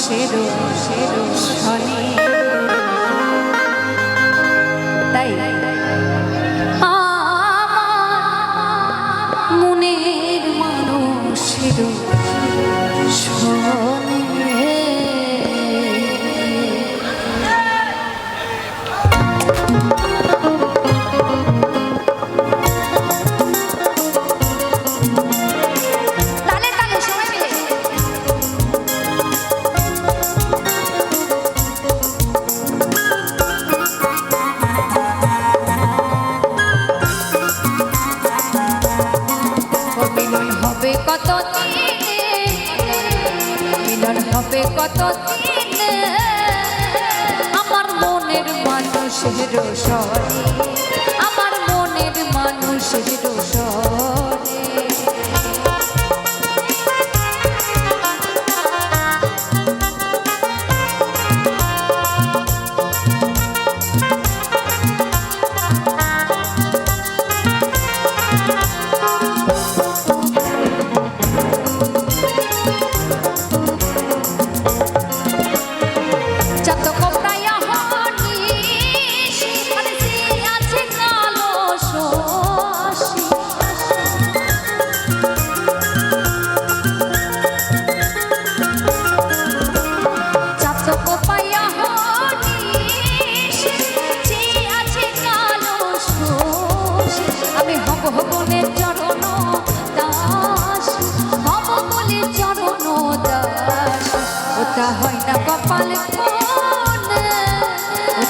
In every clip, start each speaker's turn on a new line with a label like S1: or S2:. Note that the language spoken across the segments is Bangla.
S1: সেরো সেরো শনি তাই মনের মানুষেরও শনি মিলন হবে কত আমার মনের মানুষের সরে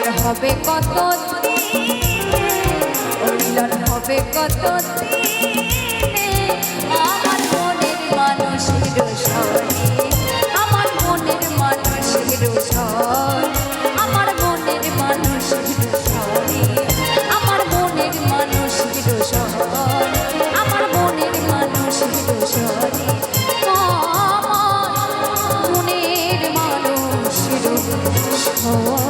S1: মিলন হবে কত মিলন হবে কত আমার মনের মানুষের সনে আমার মনের মানুষের সনে আমার মনের মানুষের সনে আমার মনের মানুষের সনে আমার মনের মানুষের সনে আমার মনের মানুষের সনে